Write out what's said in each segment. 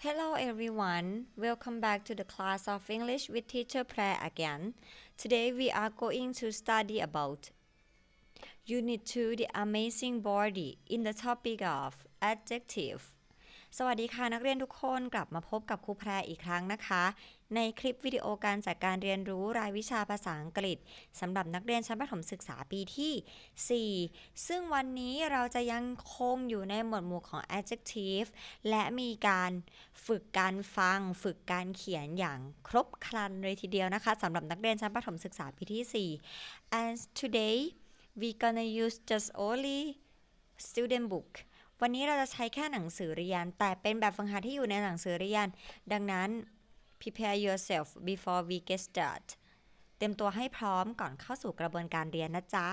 Hello everyone, welcome back to the class of English with teacher Prayer again. Today we are going to study about Unit 2 The Amazing Body in the topic of adjective สวัสดีค่ะนักเรียนทุกคนกลับมาพบกับครูแพรอีกครั้งนะคะ ในคลิปวิดีโอการจัดการเรียนรู้รายวิชาภาษาอังกฤษสำหรับนักเรียนชั้นประถมศึกษาปีที่ 4 ซึ่งวันนี้เราจะยังคงอยู่ในหมวดหมู่ของ adjective และมีการฝึกการฟัง ฝึกการเขียนอย่างครบครันเลยทีเดียวนะคะสำหรับนักเรียนชั้นประถมศึกษาปีที่ 4 and today we gonna use just only student book วันนี้เราจะใช้แค่หนังสือเรียน แต่เป็นแบบฝึกหัดที่อยู่ในหนังสือเรียน ดังนั้น prepare yourself before we get start เตรียมตัวให้พร้อมก่อนเข้าสู่กระบวนการเรียนนะจ๊ะ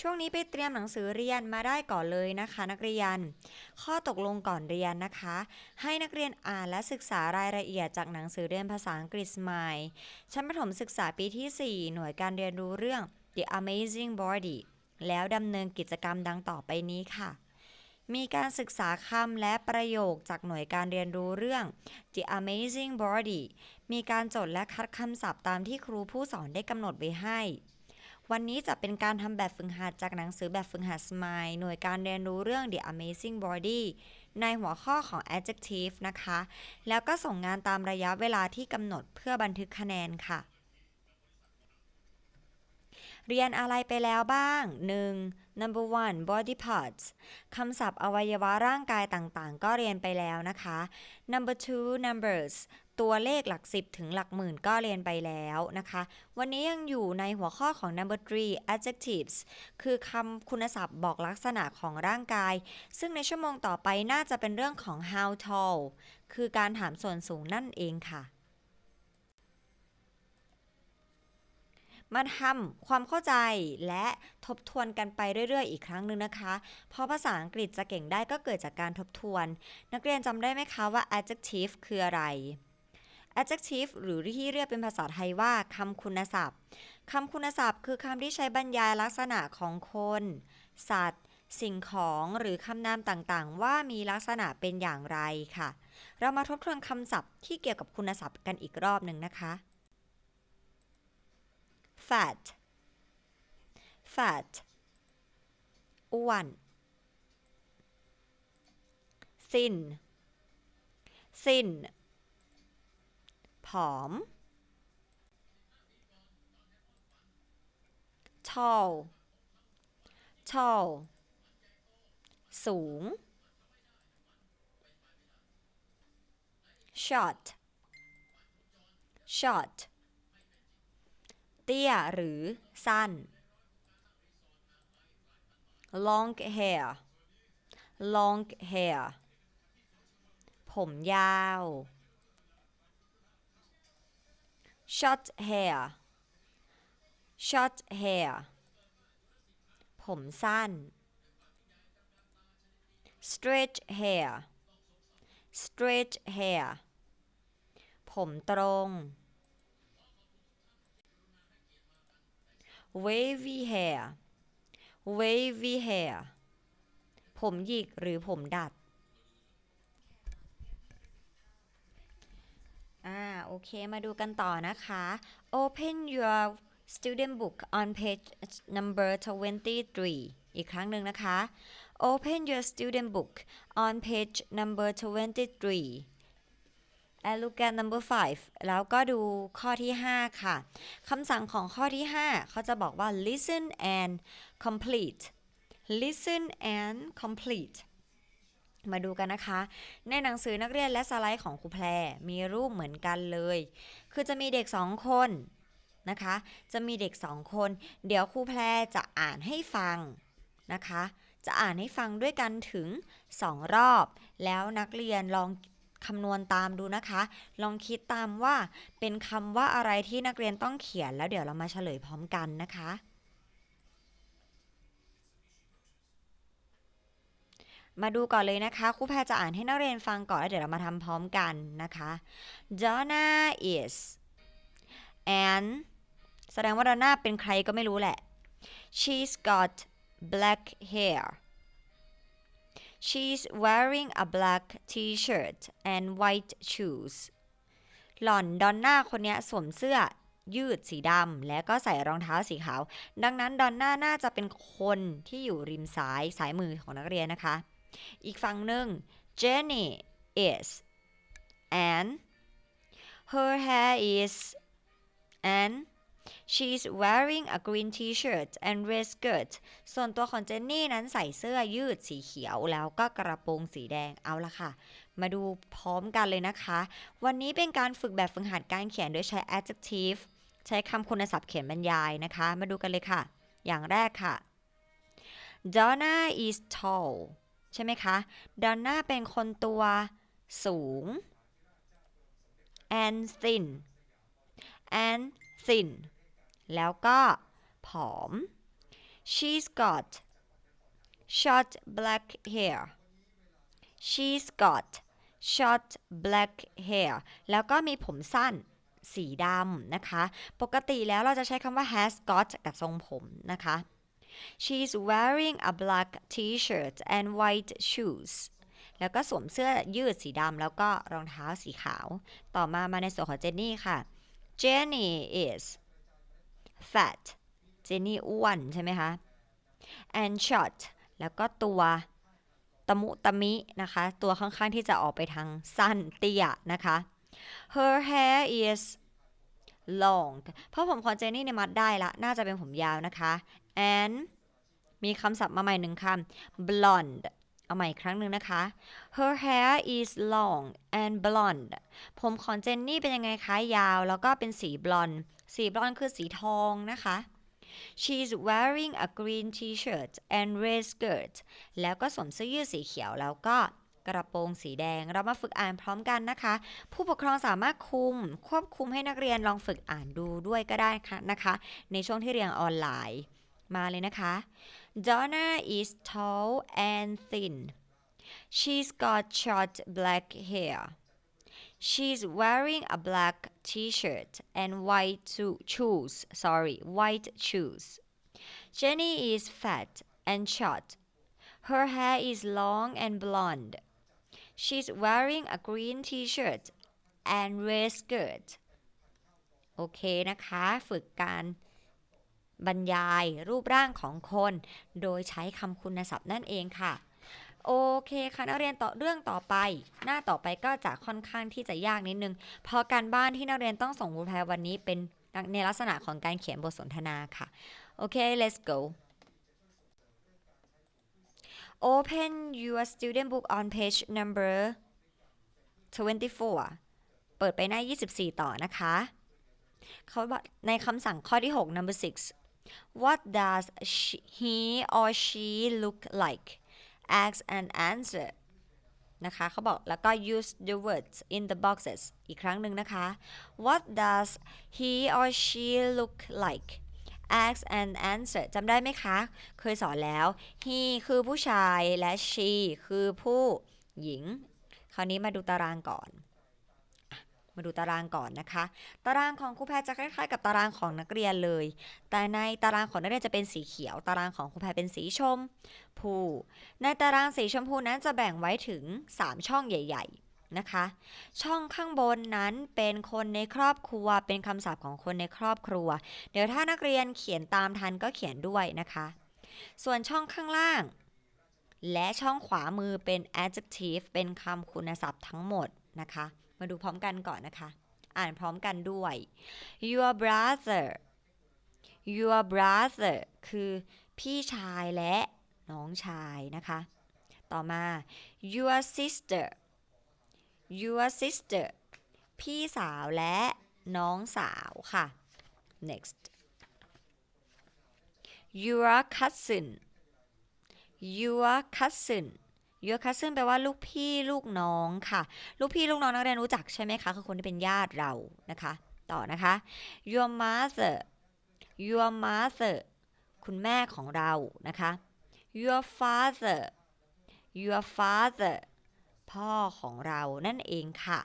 ช่วงนี้ไปเตรียมหนังสือเรียนมาได้ก่อนเลยนะคะ นักเรียน ข้อตกลงก่อนเรียนนะคะ ให้นักเรียนอ่านและศึกษารายละเอียดจากหนังสือเรียนภาษาอังกฤษใหม่ ชั้นประถมศึกษาปีที่ 4 หน่วยการเรียนรู้เรื่อง The Amazing Body แล้วดำเนินกิจกรรมดังต่อไปนี้ค่ะ มีการศึกษาคำและประโยคจากหน่วยการเรียนรู้เรื่อง The Amazing Body มีการจดและคัดคำศัพท์ตามที่ครูผู้สอนได้กำหนดไว้ให้ วันนี้จะเป็นการทำแบบฝึกหัดจากหนังสือแบบฝึกหัด Smile หน่วยการเรียนรู้เรื่อง The Amazing Body ในหัวข้อของ adjective นะคะ แล้วก็ส่งงานตามระยะเวลาที่กำหนดเพื่อบันทึกคะแนนค่ะ เรียนอะไรไปแล้วบ้าง 1. number one body parts คำศัพท์อวัยวะร่างกายต่างๆ ก็เรียนไปแล้วนะคะ number two numbers ตัวเลขหลักสิบถึงหลักหมื่นก็เรียนไปแล้วนะคะ วันนี้ยังอยู่ในหัวข้อของ number three adjectives คือคำคุณศัพท์บอกลักษณะของร่างกาย ซึ่งในชั่วโมงต่อไปน่าจะเป็นเรื่องของ how tall คือการถามส่วนสูงนั่นเองค่ะ มาทำความเข้าใจและทบทวนกันไปเรื่อย ๆ อีกครั้งหนึ่งนะคะ เพราะภาษาอังกฤษจะเก่งได้ก็เกิดจากการทบทวน นักเรียนจำได้ไหมคะว่า adjective คืออะไร adjective หรือที่เรียกเป็นภาษาไทยว่าคำคุณศัพท์คำคุณศัพท์คือคำที่ใช้บรรยายลักษณะของคน สัตว์ สิ่งของหรือคำนามต่างๆ ว่ามีลักษณะเป็นอย่างไรค่ะ เรามาทบทวนคำศัพท์ที่เกี่ยวกับคุณศัพท์กันอีกรอบหนึ่งนะคะ fat fat อ้วน thin thin ผอม tall tall สูง short short ตี้ยหรือสั้น long hair long hair ผมยาว short hair short hair ผมสั้น straight hair straight hair ผมตรง wavy hair wavy hair ผมหยิกหรือผมดัด อ่า โอเค มาดูกันต่อนะคะ Open your student book on page number 23 อีกครั้งหนึ่งนะคะ Open your student book on page number 23 and look at number 5แล้วก็ดูข้อที่ 5 ค่ะคำสั่งของข้อที่ 5 เขาจะบอกว่า listen and complete listen and complete มาดูกันนะคะ ในหนังสือนักเรียนและสไลด์ของครูแพรมีรูปเหมือนกันเลย คือจะมีเด็ก2คนนะคะ จะมีเด็ก2คน เดี๋ยวครูแพรจะอ่านให้ฟังนะคะ จะอ่านให้ฟังด้วยกันถึง 2 รอบ แล้วนักเรียนลอง คำนวณตามดูนะคะ ลองคิดตามว่าเป็นคำว่าอะไรที่นักเรียนต้องเขียนแล้วเดี๋ยวเรามาเฉลยพร้อมกันนะคะ มาดูก่อนเลยนะคะครูแพรจะอ่านให้นักเรียนฟังก่อนแล้วเดี๋ยวเรามาทำพร้อมกันนะคะ Donna is and แสดงว่า Donna เป็นใครก็ไม่รู้แหละ she's got black hair she's wearing a black t-shirt and white shoes หล่อนดอนน่าคนนี้สวมเสื้อยืดสีดำและก็ใส่รองเท้าสีขาว ดังนั้นดอนน่าน่าจะเป็นคนที่อยู่ริมซ้ายสายมือของนักเรียนนะคะ อีกฝั่งหนึ่ง Jenny is and her hair is and she's wearing a green t-shirt and red skirt ส่วนตัวของเจนนี่นั้นใส่เสื้อยืดสีเขียวแล้วก็กระโปรงสีแดงเอาละค่ะ มาดูพร้อมกันเลยนะคะ วันนี้เป็นการฝึกแบบฝึกหัดการเขียนโดยใช้ adjective ใช้คำคุณศัพท์เขียนบรรยายนะคะ มาดูกันเลยค่ะ อย่างแรกค่ะ Donna is tall ใช่ไหมคะ Donna เป็นคนตัวสูง and thin and thin แล้วก็ผอม she's got short black hair she's got short black hair แล้วก็มีผมสั้นสีดำนะคะ ปกติแล้วเราจะใช้คำว่า has got กับทรงผมนะคะ she's wearing a black t-shirt and white shoes แล้วก็สวมเสื้อยืดสีดำแล้วก็รองเท้าสีขาว ต่อมามาในส่วนของเจนนี่ค่ะ Jenny is fat เจนี่อ้วนใช่ไหมคะ and short แล้วก็ตัวตะมุตะมินะคะ ตัวค่อนข้างที่จะออกไปทางสั้นเตี้ยนะคะ her hair is long เพราะผมของเจนนี่เนี่ยมัดได้ละ น่าจะเป็นผมยาวนะคะ and มีคำศัพท์มาใหม่หนึ่งคำ blonde เอาใหม่อีกครั้งหนึ่งนะคะ her hair is long and blonde ผมของเจนนี่เป็นยังไงคะ ยาว แล้วก็เป็นสีบลอนด์ สีบลอนด์คือสีทองนะคะ she's wearing a green t-shirt and red skirt แล้วก็สวมเสื้อยืดสีเขียวแล้วก็กระโปรงสีแดง เรามาฝึกอ่านพร้อมกันนะคะ ผู้ปกครองสามารถคุม ควบคุมให้นักเรียนลองฝึกอ่านดูด้วยก็ได้ค่ะนะคะ ในช่วงที่เรียนออนไลน์ มาเลยนะคะ Donna is tall and thin. She's got short black hair. She's wearing a black t-shirt and white to- shoes. Sorry, white shoes. Jenny is fat and short. Her hair is long and blonde. She's wearing a green t-shirt and red skirt. โอเคนะคะ ฝึกการบรรยายรูปร่างของคน โดยใช้คำคุณศัพท์นั่นเองค่ะ โอเคค่ะนักเรียนต่อเรื่องต่อไป หน้าต่อไปก็จะค่อนข้างที่จะยากนิดนึง เพราะการบ้านที่นักเรียนต้องส่งครูแพรวันนี้เป็นในลักษณะของการเขียนบทสนทนาค่ะ โอเค let's go Open your student book on page number 24 เปิดไปหน้า 24 ต่อนะคะเขาบอกในคำสั่งข้อที่ 6 number 6 What does she, he or she look like ask and answer นะคะเขาบอกแล้วก็ use the words in the boxes อีกครั้งหนึ่งนะคะ What does he or she look like ask and answer จำได้ไหมคะ เคยสอนแล้ว he คือผู้ชายและ she คือผู้หญิง คราวนี้มาดูตารางก่อน มาดูตารางก่อนนะคะ ตารางของครูแพรจะคล้ายๆ กับตารางของนักเรียนเลย แต่ในตารางของนักเรียนจะเป็นสีเขียว ตารางของครูแพรเป็นสีชมพูในตารางสีชมพูนั้นจะแบ่งไว้ถึง 3 ช่องใหญ่ ๆนะคะ ช่องข้างบนนั้นเป็นคนในครอบครัว เป็นคำศัพท์ของคนในครอบครัว เดี๋ยวถ้านักเรียนเขียนตามทันก็เขียนด้วยนะคะ ส่วนช่องข้างล่าง และช่องขวามือเป็น adjective เป็นคำคุณศัพท์ทั้งหมดนะคะ มาดูพร้อมกันก่อนนะคะ อ่านพร้อมกันด้วย your brother your brother คือพี่ชายและน้องชายนะคะ ต่อมา your sister your sister พี่สาวและน้องสาวค่ะ next your cousin your cousin your cousin แปลว่าลูกพี่ลูกน้องค่ะ ลูกพี่ลูกน้องนักเรียนรู้จักใช่ไหมคะ คือคนที่เป็นญาติเรานะคะ ต่อนะคะ your mother your mother คุณแม่ของเรานะคะ your father your father พ่อของเรานั่นเองค่ะ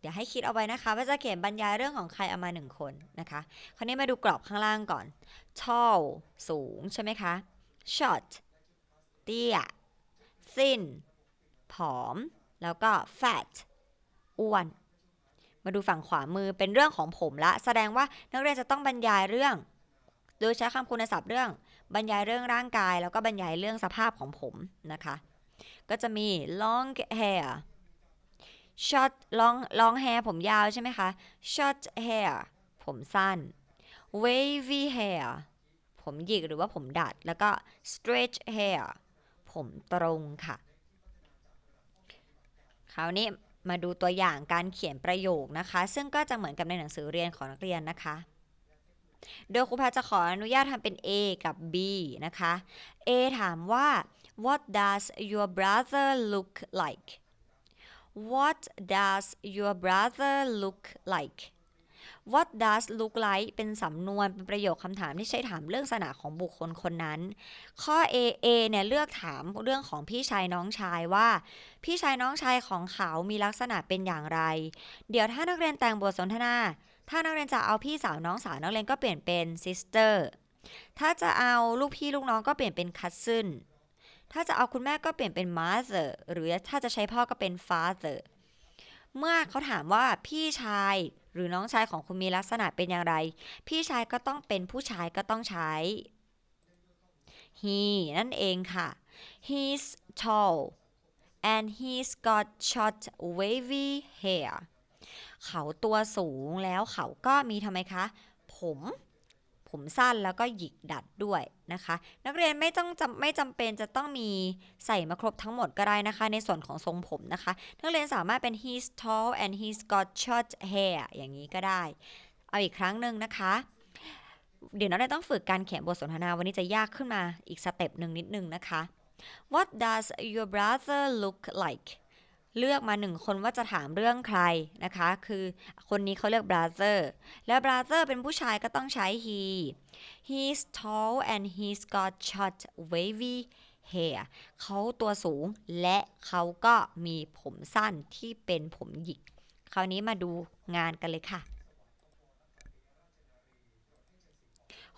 เดี๋ยวให้คิดเอาไว้นะคะ ว่าจะเขียนบรรยายเรื่องของใครเอามาหนึ่งคนนะคะ คราวนี้มาดูกรอบข้างล่างก่อน tall สูงใช่ไหมคะ short เตี้ย thin ผอม แล้วก็ fat อ้วน มาดูฝั่งขวามือเป็นเรื่องของผมละ แสดงว่านักเรียนจะต้องบรรยายเรื่อง โดยใช้คำคุณศัพท์เรื่อง บรรยายเรื่องร่างกาย แล้วก็บรรยายเรื่องสภาพของผมนะคะ ก็จะมี long hair short long long hair ผมยาวใช่ไหมคะ short hair ผมสั้น wavy hair ผมหยิกหรือว่าผมดัด แล้วก็ straight hair ผมตรงค่ะ คราวนี้มาดูตัวอย่างการเขียนประโยคนะคะ ซึ่งก็จะเหมือนกับในหนังสือเรียนของนักเรียนนะคะ โดยครูพทย์จะขออนุญาตทำเป็น A กับ B นะคะ A ถามว่า What does your brother look like What does your brother look like What does look like เป็นสำนวนเป็นประโยคคำถามที่ใช้ถามเรื่องลักษณะของบุคคลคนนั้น ข้อ A A เนี่ยเลือกถามเรื่องของพี่ชายน้องชายว่า พี่ชายน้องชายของเขามีลักษณะเป็นอย่างไร เดี๋ยวถ้านักเรียนแต่งบทสนทนา ถ้านักเรียนจะเอาพี่สาวน้องสาวนักเรียนก็เปลี่ยนเป็น sister ถ้าจะเอาลูกพี่ลูกน้องก็เปลี่ยนเป็น cousin ถ้าจะเอาคุณแม่ก็เปลี่ยนเป็น mother หรือถ้าจะใช้พ่อก็เป็น father เมื่อเขาถามว่าพี่ชายหรือน้องชายของคุณมีลักษณะเป็นอย่างไร พี่ชายก็ต้องเป็นผู้ชายก็ต้องใช้ he นั่นเองค่ะ he's tall and he's got short wavy hair เขาตัวสูงแล้วเขาก็มีทำไมคะ ผม ผมสั้นแล้วก็หยิกดัดด้วยนะคะ นักเรียนไม่ต้องจำไม่จำเป็นจะต้องมีใส่มาครบทั้งหมดก็ได้นะคะ ในส่วนของทรงผมนะคะ นักเรียนสามารถเป็น he's tall and he's got short hair อย่างนี้ก็ได้ เอาอีกครั้งหนึ่งนะคะ เดี๋ยวนักเรียนต้องฝึกการเขียนบทสนทนาวันนี้จะยากขึ้นมาอีกสเต็ปหนึ่งนิดนึงนะคะ What does your brother look like เลือกมาหนึ่งคนว่าจะถามเรื่องใครนะคะ คือคนนี้เขาเลือก brother และ brother เป็นผู้ชายก็ต้องใช้ he he's tall and he's got short wavy hair เขาตัวสูงและเขาก็มีผมสั้นที่เป็นผมหยิก คราวนี้มาดูงานกันเลยค่ะ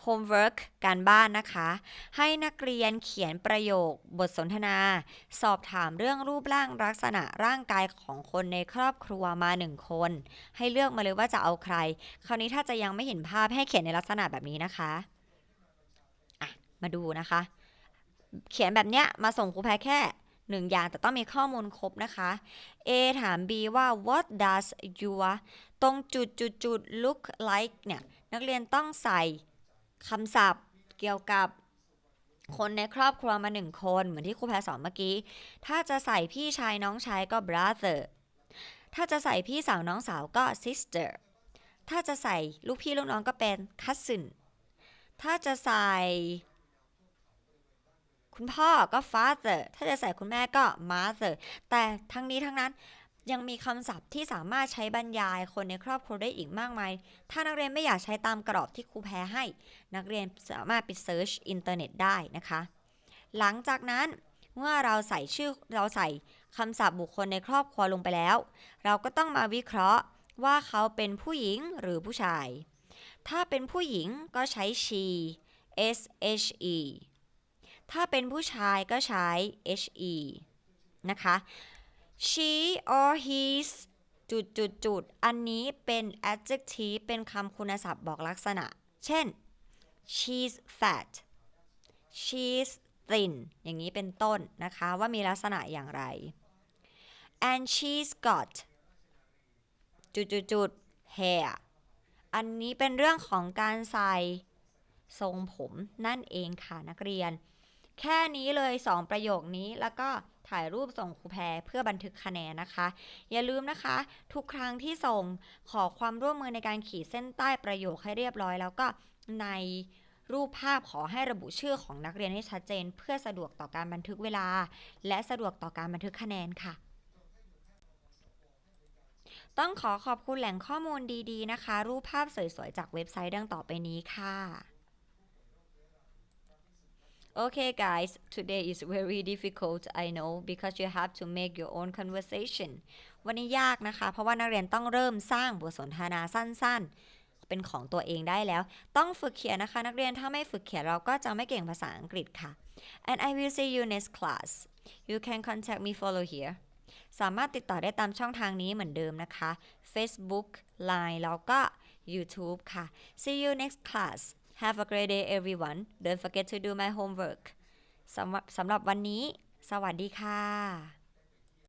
homework การบ้านนะคะ ให้นักเรียนเขียนประโยค บทสนทนา สอบถามเรื่องรูปร่างลักษณะร่างกายของคนในครอบครัวมาหนึ่งคน ให้เลือกมาเลยว่าจะเอาใคร คราวนี้ถ้าจะยังไม่เห็นภาพให้เขียนในลักษณะแบบนี้นะคะะมาดูนะคะ เขียนแบบเนี้ยมาส่งครูแพรแค่หนึ่งอย่างแต่ต้องมีข้อมูลครบนะคะ A ถาม B ว่า what does your ตรงจุดจุดจุด look like เนี่ย นักเรียนต้องใส่ คำศัพท์เกี่ยวกับคนในครอบครัวมาหนึ่งคน เหมือนที่ครูแพรสอนเมื่อกี้ ถ้าจะใส่พี่ชายน้องชายก็ brother ถ้าจะใส่พี่สาวน้องสาวก็ sister ถ้าจะใส่ลูกพี่ลูกน้องก็เป็น cousin ถ้าจะใส่ คุณพ่อก็ father ถ้าจะใส่คุณแม่ก็ mother แต่ทั้งนี้ทั้งนั้น ยังมีคำศัพท์ที่สามารถใช้บรรยายคนในครอบครัวได้อีกมากมาย ถ้านักเรียนไม่อยากใช้ตามกรอบที่ครูแพรให้ นักเรียนสามารถไปเซิร์ชอินเทอร์เน็ตได้นะคะ หลังจากนั้นเมื่อเราใส่ชื่อเราใส่คำศัพท์บุคคลในครอบครัวลงไปแล้ว เราก็ต้องมาวิเคราะห์ว่าเขาเป็นผู้หญิงหรือผู้ชาย ถ้าเป็นผู้หญิงก็ใช้ she s h e ถ้าเป็นผู้ชายก็ใช้ h e นะคะ she or his จุดจุดจุดอันนี้เป็น adjective เป็นคำคุณศัพท์บอกลักษณะ เช่น she's fat she's thin อย่างนี้เป็นต้นนะคะว่ามีลักษณะอย่างไร and she's got จุดจุดจุด hair อันนี้เป็นเรื่องของการใส่ทรงผมนั่นเองค่ะนักเรียน แค่นี้เลย 2 ประโยคนี้แล้วก็ ถ่ายรูปส่งครูแพรเพื่อบันทึกคะแนนนะคะ อย่าลืมนะคะ ทุกครั้งที่ส่งขอความร่วมมือในการขีดเส้นใต้ประโยคให้เรียบร้อย แล้วก็ในรูปภาพขอให้ระบุชื่อของนักเรียนให้ชัดเจน เพื่อสะดวกต่อการบันทึกเวลา และสะดวกต่อการบันทึกคะแนนค่ะต้องขอขอบคุณแหล่งข้อมูลดีๆนะคะ รูปภาพสวยๆ จากเว็บไซต์ดังต่อไปนี้ค่ะ Okay, guys, today is very difficult, I know, because you have to make your own conversation. วันนี้ยากนะคะ เพราะว่านักเรียนต้องเริ่มสร้างบทสนทนาสั้นๆ เป็นของตัวเองได้แล้ว ต้องฝึกเขียนนะคะ นักเรียนถ้าไม่ฝึกเขียนเราก็จะไม่เก่งภาษาอังกฤษค่ะ and I will see you next class you can contact me follow here สามารถติดต่อได้ตามช่องทางนี้เหมือนเดิมนะคะ Facebook Line แล้วก็ YouTube ค่ะ see you next class have a great day everyone don't forget to do my homework สำหรับสำหรับวันนี้ สวัสดีค่ะ